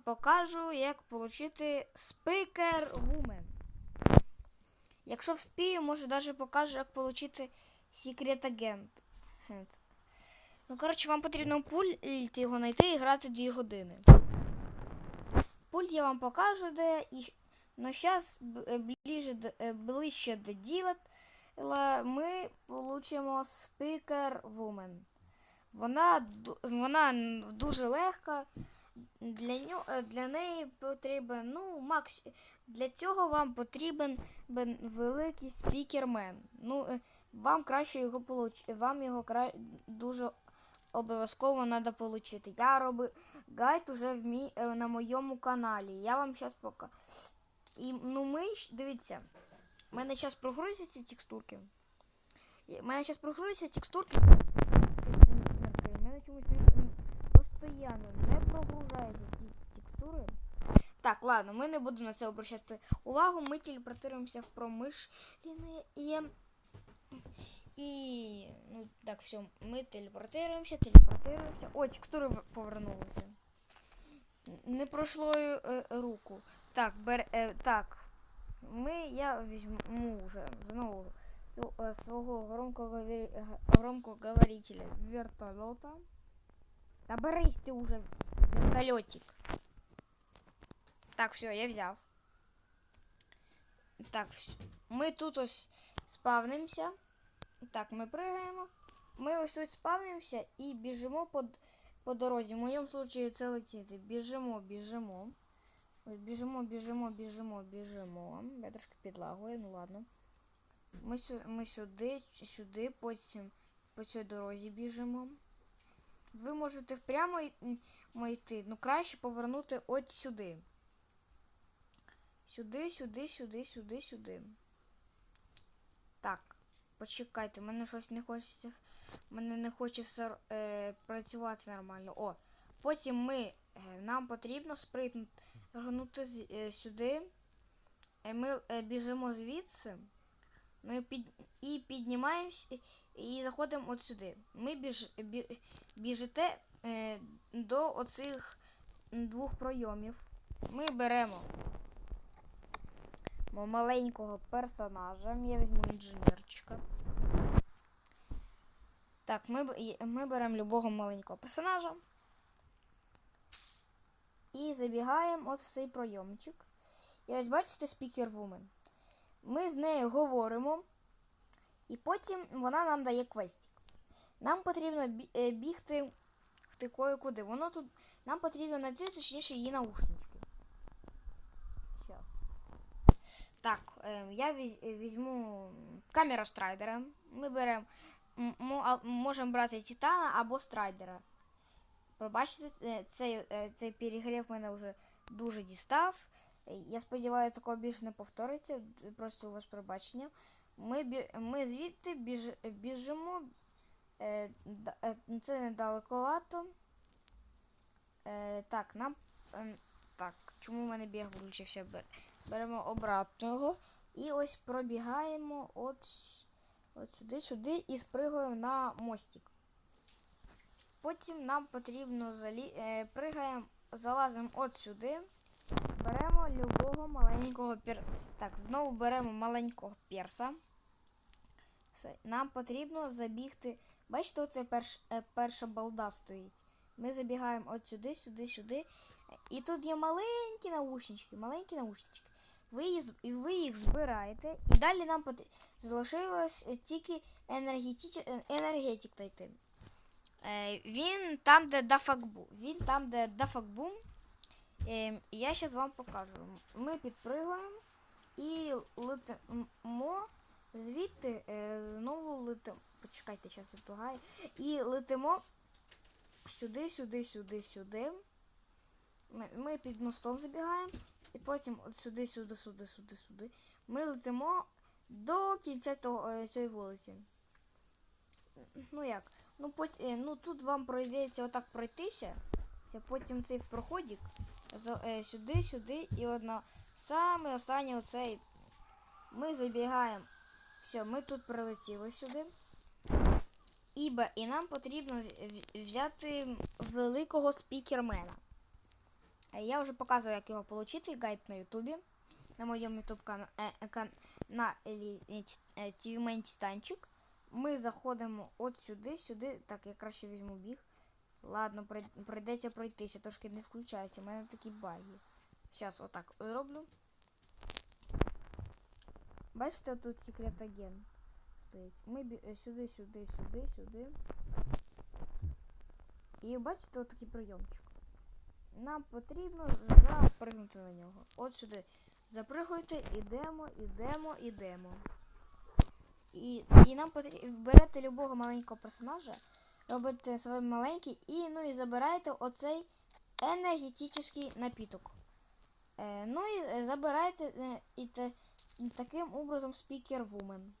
покажу, як отримати спикер Woman. Якщо вспію, може навіть покажу, як отримати секрет агент. Ну, коротше, вам потрібно пульт його знайти і грати 2 години. Пульт я вам покажу, де і. Ну, зараз ближче, до- е, ближче до діла ми получимо спикер Woman. Вона, вона дуже легка. Для, нього, для неї потрібен, ну, макс, для цього вам потрібен бен- великий спікермен. Ну, е, вам краще його получ... вам його кра... дуже обов'язково треба отримати. Я робив гайд уже в мій... е, на моєму каналі. Я вам зараз покажу. І ну ми дивіться, в мене зараз прогрузяться текстурки. В мене зараз прогрузяться текстурки. У мене чомусь не- постійно не прогружаються ці текстури. Так, ладно, ми не будемо на це обращати увагу. Ми телепортуємося в промишлене і. І. Ну, так, все, ми телепортуємося, телепортуємося. О, текстури повернулися. Не пройшло е, руку. Так, бер, е, так. Ми, я візьму вже знову е, свого громкоговері- громкоговорителя вертольота. Та берись ти уже, вертольотик. Так, все, я взяв. Так, ми тут ось спавнимося. Так, ми пригаємо. Ми ось тут спавнимося і біжимо по, по дорозі. В моєму случаю це летіти. Біжимо, біжимо. Біжимо, біжимо, біжимо, біжимо. Я трошки підлагую, ну ладно. Ми, ми сюди, сюди, потім по цій дорозі біжимо. Ви можете прямо йти, ну краще повернути от сюди. Сюди, сюди, сюди, сюди, сюди. Так, почекайте, мене щось не хочеться. Мене не хоче все е, працювати нормально. О, потім ми. Е, нам потрібно спригнути е, сюди. Е, ми біжимо звідси. Ну і, під, і піднімаємось і, заходимо от сюди. Ми біж, бі, біжите е, до оцих двох пройомів. Ми беремо маленького персонажа. Я візьму інженерчика. Так, ми, ми беремо любого маленького персонажа. І забігаємо от в цей пройомчик. І ось бачите спікер Woman. Ми з нею говоримо. І потім вона нам дає квестик. Нам потрібно е, бігти такою куди. Воно тут. Нам потрібно знайти точніше її наушнички. Так, е, я візьму камера страйдера. Ми беремо. Можемо брати Титана або страйдера. Пробачте, цей, е, цей перегрів мене вже дуже дістав. Я сподіваюся, такого більше не повториться. Просто у вас пробачення. Ми, ми звідти біж... біжимо. Е, це недалековато. Так, нам. е, так, чому в мене біг вилучився? Бер- Беремо обратного. І ось пробігаємо от, от сюди, сюди і спригуємо на мостик. Потім нам потрібно залі... е, пригаємо, залазимо от сюди. Беремо любого маленького пер... Так, знову беремо маленького перса. Все. Нам потрібно забігти. Бачите, оце перш... е, перша балда стоїть. Ми забігаємо от сюди, сюди, сюди. І тут є маленькі наушнички, маленькі наушнички. Ви їх, і ви їх збираєте. І далі нам пот... залишилось е, тільки енергетич... е, енергетик знайти. Е, він там, де дафакбу. Він там, де дафакбум. Е, я зараз вам покажу. Ми підпригуємо і летимо звідти е, знову летимо. Почекайте, зараз затугає. І летимо сюди, сюди, сюди, сюди. Ми під мостом забігаємо. І потім от сюди, сюди, сюди, сюди, сюди. Ми летимо до кінця того, е, цієї вулиці. Ну як? Ну, потім, ну тут вам пройдеться отак пройтися. Потім цей проходик е, сюди, сюди і одна. Саме останнє оцей. Ми забігаємо. Все, ми тут прилетіли сюди. І, і нам потрібно взяти великого спікермена. Е, Я вже показував, як його отримати, гайд на Ютубі. На моєму ютуб каналі TV Станчик. Ми заходимо от сюди, сюди. Так, я краще візьму біг. Ладно, прий- прийдеться пройтися, трошки не включається. У мене такі баги. Зараз отак зроблю. Бачите, тут секрет агент стоїть. Ми бі- е, сюди, сюди, сюди, сюди. І бачите, от такий прийомчик. Нам потрібно запригнути на нього. От сюди. Запригуйте, ідемо, ідемо, ідемо. І, і нам потрібно берете любого маленького персонажа, робите свій маленький і ну і забираєте оцей енергетичний напіток. Е, ну і забирайте е, і те, таким образом спікер вумен.